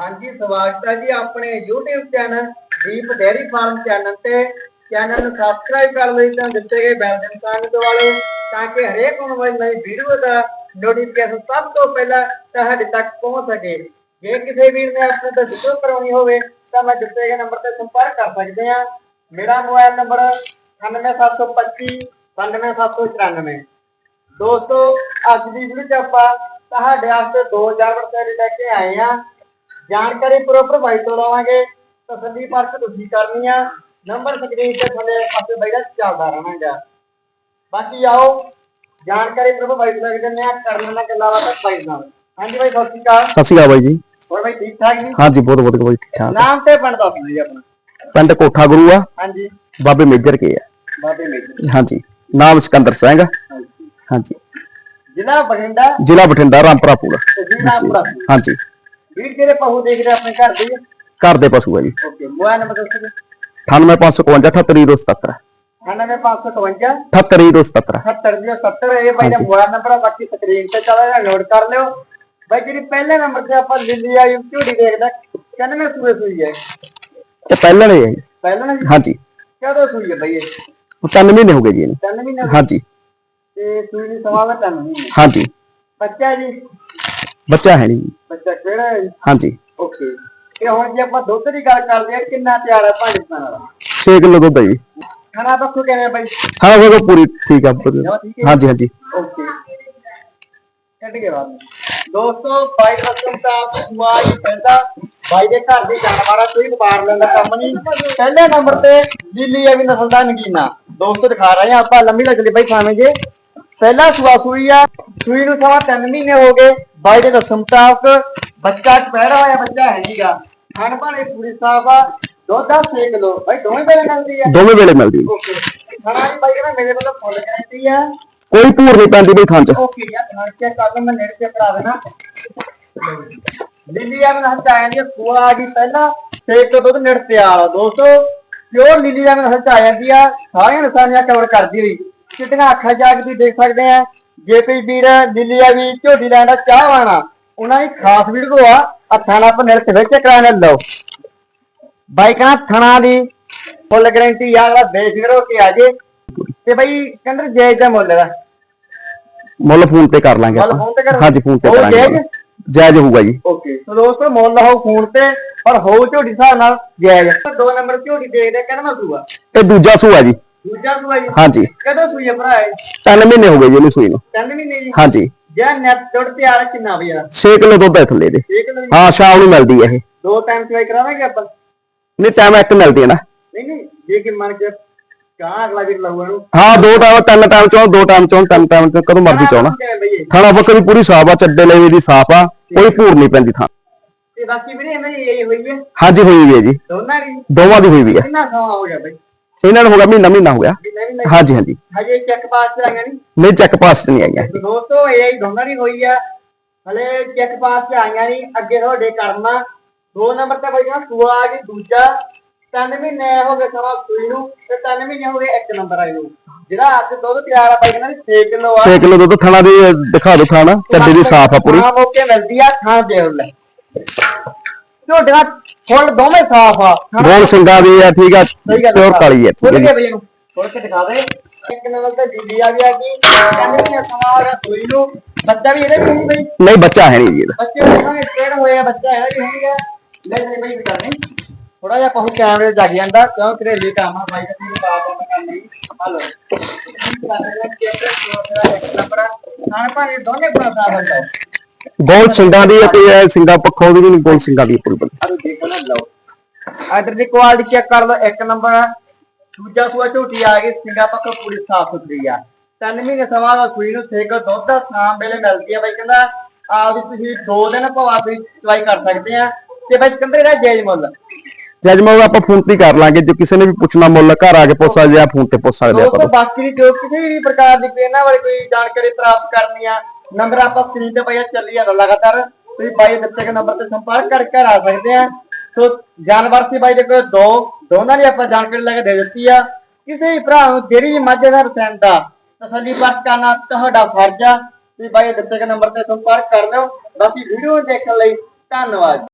ਹਾਂਜੀ, ਸਵਾਗਤ ਹੈ ਜੀ ਆਪਣੇ YouTube channel Deep dairy farm channel ਤੇ। ਚੈਨਲ ਨੂੰ ਸਬਸਕ੍ਰਾਈਬ ਕਰ ਲਈ ਤਾਂ ਦਿੱਤੇ ਗਏ ਬੈਲ ਦੇ ਨਿਸ਼ਾਨ ਦਬਾਓ ਤਾਂ ਕਿ ਹਰੇਕ ਆਉਣ ਵਾਲੀ ਨਵੀਂ ਵੀਡੀਓ ਦਾ ਨੋਟੀਫਿਕੇਸ਼ਨ ਸਭ ਤੋਂ ਪਹਿਲਾਂ ਤੁਹਾਡੇ ਤੱਕ ਪਹੁੰਚ ਸਕੇ। ਜੇ ਕਿਸੇ ਵੀਰ ਨੇ ਆਪਣੇ ਤੋਂ ਵੀਡੀਓ ਕਰਾਉਣੀ ਹੋਵੇ, ਤਾਂ ਮੈਂ ਦਿੱਤੇ ਗਏ ਨੰਬਰ ਤੇ ਸੰਪਰਕ ਕਰ ਸਕਦੇ ਆ ਮੇਰਾ ਮੋਬਾਈਲ ਨੰਬਰ 98725 97794 ਦੋਸਤੋ, ਅੱਜ ਦੀ ਵੀਡੀਓ 'ਚ ਆਪਾਂ ਤੁਹਾਡੇ ਵਾਸਤੇ ਦੋ ਰੁਪਏ ਲੈ ਕੇ ਆਏ ਆ ਜਾਣਕਾਰੀ ਪ੍ਰੋਪਰ ਬਾਈ ਤੋਂ ਲਵਾਂਗੇ। ਤਸੱਲੀ ਪਰਖ ਤੁਸੀਂ ਕਰਨੀ ਆ। ਨੰਬਰ ਸਕਰੀਨ ਤੇ ਥੱਲੇ ਪਾਸੇ ਬੈਠਾ ਚੱਲਦਾ ਰਹਿਣਾਗਾ ਬਾਕੀ ਆਓ ਜਾਣਕਾਰੀ ਪ੍ਰੋਪਰ ਬਾਈ ਤੋਂ ਲੈ ਕੇ ਦਿੰਦੇ ਆ ਕਰਨ ਨਾਲ ਗੱਲਾਂ ਬਾਤਾਂ ਬਾਈ ਨਾਲ। ਹਾਂਜੀ ਬਾਈ ਸਤਿ ਸ਼੍ਰੀ ਅਕਾਲ। ਸਤਿ ਸ਼੍ਰੀ ਅਕਾਲ ਬਾਈ ਜੀ। ਹੋਰ ਬਾਈ ਠੀਕ ਠਾਕ ਜੀ? ਹਾਂਜੀ ਬਹੁਤ ਵਧੀਆ ਬਾਈ ਠੀਕ ਠਾਕ। ਨਾਮ ਤੇ ਪਿੰਡ ਦੱਸ ਦਿਓ ਜੀ ਆਪਣਾ। ਪਿੰਡ ਕੋਠਾ ਗੁਰੂ ਆ। ਹਾਂਜੀ। ਬਾਬੇ ਮੇਜਰ ਕੇ ਆ। ਬਾਬੇ ਮੇਜਰ। ਹਾਂਜੀ। ਨਾਮ ਸਿਕੰਦਰ ਸਿੰਘ ਹਾਂਜੀ। ਜ਼ਿਲ੍ਹਾ ਬਠਿੰਡਾ। ਜ਼ਿਲ੍ਹਾ ਬਠਿੰਡਾ ਪੂਰਾ। ਰਾਮਪੁਰਾ। ਹਾਂਜੀ। ਵੀਰ ਕਿਹੜੇ ਪਹੂ ਦੇਖਦੇ ਆਪਣੇ ਘਰ ਦੇ? ਘਰ ਦੇ ਪਸ਼ੂ ਆ ਜੀ। ਓਕੇ ਮੋਬਾਈਲ ਨੰਬਰ ਦੱਸੋ 98551 78277 99552 78277 70 ਦਿਓ 70 ਇਹ ਬਾਈ ਦਾ। ਮੋਬਾਈਲ ਨੰਬਰ ਆ ਬਾਕੀ ਸਕਰੀਨ ਤੇ ਚੱਲਦਾ ਹੈ ਨੋਟ ਕਰ ਲਿਓ। ਬਾਈ ਜਿਹੜੀ ਪਹਿਲੇ ਨੰਬਰ ਤੇ ਆਪਾਂ ਲਿੱਲੀ ਆ ਝੂੜੀ ਦੇਖਦਾ ਕਹਿੰਦੇ ਸੂਏ ਸੂਈ ਹੈ ਇਹ? ਪਹਿਲਾਂ ਨੇ ਹੈ ਜੀ। ਪਹਿਲਾਂ ਨਾ ਜੀ? ਹਾਂਜੀ। ਕਦੋਂ ਸੂਈ ਹੈ ਬਾਈ ਇਹ? ਉਹ ਤਿੰਨ ਮਹੀਨੇ ਹੋ ਗਏ ਜੀ ਇਹਨੂੰ। ਤਿੰਨ ਮਹੀਨੇ ਹੋਏ? ਹਾਂਜੀ। ਤੇ ਸੂਈ ਦੀ ਸਵਾ ਦਾ ਮਹੀਨੇ। ਹਾਂਜੀ। ਬੱਚਾ ਜੀ ਬੱਚਾ ਹੈ ਨਹੀਂ ਬੱਚਾ ਕਿਹੜਾ ਹੈ ਹਾਂਜੀ। ਓਕੇ। ਤੇ ਹੁਣ ਜੇ ਆਪਾਂ ਦੁੱਧ ਦੀ ਗੱਲ ਕਰਦੇ ਆ ਕਿੰਨਾ ਤਿਆਰ ਹੈ ਸਨਾਨ ਵਾਲਾ 6 ਕਿਲੋ ਦੁੱਧ ਹੈ ਜੀ। ਖਾਣਾ ਪੱਖੂ ਕਿਵੇਂ ਬਾਈ? ਹਾਂ ਉਹ ਪੂਰੀ ਠੀਕ ਆ। ਹੈ? ਹਾਂਜੀ ਹਾਂਜੀ। ਓਕੇ। ਕੱਟ ਕੇ ਬਾਅਦ ਦੋਸਤੋ ਬਾਈ ਤਾਂ ਹੁਆ ਹੀ ਪੈਂਦਾ ਬਾਈ ਦੇ ਘਰ ਦੇ ਜਾਨਵਰਾਂ ਕੋਈ ਵਪਾਰ ਲੈਣ ਦਾ ਕੰਮ ਨਹੀਂ। ਪਹਿਲੇ ਨੰਬਰ ਤੇ ਲੀਲੀ ਆ ਵੀ ਨਸਲ ਦਾ ਨਗੀਨਾ। ਦੋਸਤੋ ਦਿਖਾ ਰਹੇ ਆ ਆਪਾਂ। ਲੰਮੀ ਲੱਗਲੀ ਬਾਈ ਪਹਿਲਾ ਸੂਆ ਸੂਈ ਆ। ਸੂਈ ਨੂੰ ਸਵਾ 3 ਮਹੀਨੇ ਹੋ ਗਏ। ਬਾਈ ਦੇ ਰਸਮ ਮੁਤਾਬਕ ਬੱਚਾ ਪਹਿਰਾ ਹੋਇਆ ਬੱਚਾ ਹੈ ਨਹੀਂਗਾ ਖਾਣ ਪਾਣੇ ਪੂਰੀ ਸਾਫ਼ ਆ। ਦੁੱਧ ਆ 6 ਕਿਲੋ। ਬਾਈ ਦੋਵੇਂ ਵੇਲੇ ਮਿਲਦੀ ਆ? ਦੋਵੇਂ ਵੇਲੇ ਮਿਲਦੀ ਓਕੇ। ਖਾਣਾ ਜੀ ਬਾਈ ਕਹਿੰਦਾ ਮੇਰੇ ਵੱਲੋਂ ਫੁੱਲ ਗਰੰਟੀ ਆ। ਕੋਈ ਭੂਰ ਨਹੀਂ ਪੈਂਦੀ ਬਈ ਥਾਂ ਚ। ਓਕੇ ਯਾਰ ਨਾਲ ਚੈੱਕ ਕਰ ਲਓ ਮੈਂ ਨੇੜੇ ਚੈੱਕ ਕਰਾ ਦੇਣਾ। ਲੀਲੀਆ ਮੈਂ ਹੱਥ ਆਇਆ ਜੀ ਕੋਲ ਆ ਗਈ ਪਹਿਲਾਂ। ਤੇ ਇੱਕ ਦੁੱਧ ਨੇੜੇ ਤੇ ਦੋਸਤੋ। ਪਿਓਰ ਲੀਲੀਆ ਮੈਂ ਹੱਥ ਆ ਜਾਂਦੀ ਆ। ਸਾਰੀਆਂ ਨਿਸ਼ਾਨੀਆਂ ਕਵਰ ਕਰਦੀ ਹੋਈ? ਚਿੱਟੀਆਂ ਅੱਖਾਂ ਜਾਗਦੀ ਦੇਖ ਸਕਦੇ ਆ। ਜੇ ਕੋਈ ਵੀਰ ਲੀਲੀਆ ਵੀ ਝੋਟੀ ਲੈਣ ਦਾ ਚਾਹਵਾਨਾ ਉਹਨਾਂ ਦੀ ਖਾਸ ਵੀਡੀਓ ਆ ਹੱਥਾਂ ਨਾਲ ਆਪਾਂ ਨੇੜੇ ਤੇ ਵਿੱਚ ਕਰਾ ਲਓ। ਬਾਈਕਾਂ ਥਣਾ ਦੀ ਫੁੱਲ ਗਾਰੰਟੀ ਆ ਵਾਲਾ ਬੇਫਿਕਰ ਹੋ ਕੇ ਆ ਜੇ। ਤੇ ਬਈ ਕਹਿੰਦੇ ਜੇਜ ਦਾ ਮੁੱਲ ਦਾ ਮੁੱਲ ਫੋਨ ਤੇ ਕਰ ਲਾਂਗੇ ਮੁੱਲ। ਫੋਨ ਤੇ ਕਰ- ਹਾਂਜੀ ਫੋਨ ਤੇ ਕਰਾਂਗੇ ਜਾਇਜ਼? ਹੋਊਗਾ ਜੀ। ਓਕੇ ਸੋ ਦੋਸਤੋ ਮੁੱਲ ਹੋ ਫੋਨ ਤੇ ਪਰ ਹੋ ਝੋਟੀ ਹਿਸਾਬ ਨਾਲ ਜਾਇਜ਼। ਦੋ ਨੰਬਰ ਝੋਟੀ ਦੇਖਦੇ ਕਹਿੰਦਾ ਸੂਆ ਇਹ ਦੂਜਾ ਸੂਆ ਜੀ। ਦੂਜਾ ਸੂਆ ਜੀ। ਹਾਂਜੀ। ਕਦੋਂ ਸੂਈ ਭਰਾ ਇਹ? ਤਿੰਨ ਮਹੀਨੇ ਹੋ ਗਏ ਜੀ ਇਹਨੂੰ ਸੂਈ ਨੂੰ। ਤਿੰਨ ਮਹੀਨੇ ਜੀ? ਹਾਂਜੀ। ਜੇ ਨੈਟ ਦੁੱਧ ਤਿਆਰ ਕਿੰਨਾ ਵੀ ਆ? 6 ਕਿਲੋ ਦੁੱਧ ਹੈ ਥੱਲੇ ਦੇ। ਠੀਕ ਹੈ ਜੀ। ਹਾਂ ਸ਼ਾਮ ਨੂੰ ਮਿਲਦੀ ਹੈ ਇਹ। ਦੋ ਟਾਈਮ ਚਵਾਈ ਕਰਾਵਾਂਗੇ ਆਪਾਂ? ਨਹੀਂ ਟਾਈਮ ਇੱਕ ਮਿਲਦੀ ਹੈ ਨਾ। ਨਹੀਂ ਨਹੀਂ ਜੇ ਕਿ ਮੰਨ ਕੇ ਕਾਂ ਅਗਲਾ ਲਾਊਗਾ ਨੂੰ ਹਾਂ ਦੋ ਟਾਈਮ ਤਿੰਨ ਟਾਈਮ ਚੋਂ ਦੋ ਟਾਈਮ ਚੋਂ ਤਿੰਨ ਟਾਈਮ ਚੋਂ ਕਦੋਂ ਮਰਜ਼ੀ ਚਾਹਣਾ? ਥਾਣਾ ਬੱਕਰੀ ਪੂਰੀ ਸਾਫ਼ ਆ ਚੱਡੇ ਲਈ ਦੀ ਸਾਫ਼ ਆ ਕੋਈ ਭੂਰ ਨਹੀਂ ਪੈਂਦੀ ਥਾਂ। ਤੇ ਬਾਕੀ ਵੀਰੇ ਇਹਨਾਂ ਦੀ ਇਹ ਹੋਈ ਹੈ? ਹਾਂਜੀ ਹੋਈ ਵੀ ਹੈ ਜੀ। ਦੋਨਾਂ ਦੀ? ਦੋਵਾਂ ਦੀ ਹੋਈ ਵੀ ਹੈ। ਕਿੰਨਾ ਸਮਾਂ ਹੋ ਗਿਆ ਬਈ? ਇਹਨਾਂ ਨੂੰ ਹੋ ਗਿਆ ਮਹੀਨਾ ਮਹੀਨਾ ਹੋ ਗਿਆ। ਹਾਂਜੀ ਹਾਂਜੀ। ਹਜੇ ਚੈੱਕ ਪਾਸ ਤੇ ਆਈਆਂ ਨਹੀਂ ਨਹੀਂ ਚੈੱਕ ਪਾਸ 'ਚ ਨਹੀਂ ਆਈਆਂ। ਤੇ ਦੋਸਤੋ ਇਹ ਹੀ ਦੋਨਾਂ ਦੀ ਹੋਈ ਆ। ਹਲੇ ਚੈੱਕ ਪਾਸ ਤੇ ਆਈਆਂ ਨਹੀਂ ਅੱਗੇ ਤੁਹਾਡੇ ਕਰਨਾ ਦੋ ਨੰਬਰ ਤੇ ਬਾਈ ਕਹਿੰਦਾ ਸੂਆ ਆ ਗਈ ਦੂਜਾ। ਤਿੰਨ ਮਹੀਨੇ ਹੋ ਗਏ ਸਵਾ ਸੂਈ ਨੂੰ ਤੇ ਤਿੰਨ ਮਹੀਨੇ ਹੋ ਗਏ ਇੱਕ ਨੰਬਰ ਆਈ ਨੂੰ। ਜਿਹੜਾ ਅੱਜ ਦੁੱਧ ਤਿਆਰ ਆ ਬਾਈ ਕਹਿੰਦਾ 6 ਕਿਲੋ ਆ। 6 ਕਿਲੋ ਦੁੱਧ ਥਾਣਾ ਦੀ ਦਿਖਾ ਦਿਓ ਥਾਣਾ। ਚੱਡੇ ਦੀ ਸਾਫ਼ ਆ ਪੂਰੀ। ਹਾਂ ਮੌਕੇ ਮਿਲਦੀ ਆ ਖਾਣ ਦੇ ਲੈ। ਝੋਟੀਆਂ ਫੁੱਲ ਦੋਵੇਂ ਸਾਫ਼ ਆ। ਗੋਲ ਸਿੰਘਾਂ ਦੀ ਆ ਠੀਕ ਆ ਗੱਲ ਪਿਓਰ ਕਾਲੀ ਹੈ ਠੀਕ ਖੁੱਲ ਹੈ ਕੇ ਜੀ। ਬਈ ਇਹਨੂੰ ਖੋਲ ਕੇ ਦਿਖਾ ਦੇ। ਇੱਕ ਨੰਬਰ ਤੇ ਜੀਜੀ ਆ ਗਿਆ ਜੀ। ਕਹਿੰਦੇ ਨੇ ਸਮਾਂ ਹੋ ਗਿਆ ਸੂਈ ਨੂੰ ਬੱਚਾ ਵੀ ਇਹਦੇ ਵੀ ਹੋਈ ਬਈ ਨਹੀਂ ਬੱਚਾ ਹੈ ਨਹੀਂ ਜੀ ਇਹਦਾ। ਬੱਚੇ ਹੋਣਗੇ ਸਟੇਡ ਹੋਏ ਆ ਬੱਚਾ ਹੈ ਵੀ ਹੋਣਗੇ ਲੈ ਲੈ ਬਈ ਕਰ ਨਹੀਂ। ਥੋੜਾ ਜਿਹਾ ਪਹੁੰਚ ਕੈਮਰੇ ਲੱਗ ਜਾਂਦਾ ਕਿਉਂ ਘਰੇਲੀ ਕੰਮ ਆ ਬਾਈ ਦਾ ਤੇਰੀ ਬਾਪ ਦਾ ਕੰਮ ਨਹੀਂ। ਹਲੋ ਹਾਂ ਭਾਵੇਂ ਦੋਨੇ ਬਣਾ ਸਕਦਾ ਗੋਲ ਸਿੰਘਾਂ ਦੀ ਕੋਈ ਐ ਸਿੰਘਾਂ ਪੱਖੋਂ ਦੀ ਵੀ ਨਹੀਂ ਗੋਲ ਸਿੰਘਾਂ ਦੀ ਬੰਦੀ ਅਰੇ ਦੇਖੋ ਨਾ ਲਓ। ਆਰਡਰ ਦੀ ਕੁਆਲਿਟੀ ਚੈੱਕ ਕਰ ਲਓ ਇੱਕ ਨੰਬਰ ਦੂਜਾ ਸੂਆ ਝੋਟੀ ਆ ਗਈ ਸਿੰਗਾ ਪੱਕ ਪੂਰੀ ਸਾਫ਼ ਸੁਥਰੀ ਆ। ਤਿੰਨ ਮਹੀਨੇ ਸਵਾ ਦਾ ਸੂਈ ਨੂੰ ਥੇਕ ਦੁੱਧ ਦਾ ਸ਼ਾਮ ਵੇਲੇ ਮਿਲਦੀ ਆ ਬਾਈ ਕਹਿੰਦਾ ਆਪ ਵੀ ਤੁਸੀਂ ਦੋ ਦਿਨ ਭਵਾ ਤੁਸੀਂ ਚਵਾਈ ਕਰ ਸਕਦੇ ਆ। ਤੇ ਬਾਈ ਕਹਿੰਦੇ ਇਹਦਾ ਜਾਇਜ਼ ਮੁੱਲ। ਜੱਜ ਮੈਂ ਆਪਾਂ ਫੋਨ ਤੇ ਕਰ ਲਾਂਗੇ ਜੇ ਕਿਸੇ ਨੇ ਵੀ ਪੁੱਛਣਾ ਮੁੱਲ ਘਰ ਆ ਕੇ ਪੁੱਛ ਸਕਦੇ ਆ ਫੋਨ ਤੇ ਪੁੱਛ ਸਕਦੇ ਆ ਦੋਸਤੋ ਬਾਕੀ ਦੀ ਜੋ ਕਿਸੇ ਵੀ ਪ੍ਰਕਾਰ ਦੀ ਕੋਈ ਇਹਨਾਂ ਬਾਰੇ ਕੋਈ ਜਾਣਕਾਰੀ ਪ੍ਰਾਪਤ ਕਰਨੀ ਆ ਨੰਬਰ ਆਪਾਂ ਸਕਰੀਨ ਤੇ ਪਾਇਆ ਚੱਲੀ ਜਾਂਦਾ ਲਗਾਤਾਰ। ਤੁਸੀਂ ਬਾਈ ਦਿੱਤੇ ਗਏ ਨੰਬਰ ਤੇ ਸੰਪਰਕ ਕਰਕੇ ਆ ਸਕਦੇ ਆ। ਸੋ ਜਾਨਵਰ ਸੀ ਬਾਈ ਦੇ ਕੋਲ ਦੋ, ਦੋਨਾਂ ਦੀ ਆਪਾਂ ਜਾਣਕਾਰੀ ਲੈ ਕੇ ਦੇ ਦਿੱਤੀ ਆ। ਕਿਸੇ ਵੀ ਭਰਾ ਨੂੰ ਜਿਹੜੀ ਵੀ ਮਾਝੇ ਦਾ ਪਸੰਦ ਦਾ ਤਸੱਲੀ ਪਰਖ ਕਰਨਾ ਤੁਹਾਡਾ ਫਰਜ਼ ਆ। ਤੁਸੀਂ ਬਾਈ ਦਿੱਤੇ ਗਏ ਨੰਬਰ ਤੇ ਸੰਪਰਕ ਕਰ ਲਿਓ। ਬਾਕੀ ਵੀਡੀਓ ਦੇਖਣ ਲਈ ਧੰਨਵਾਦ।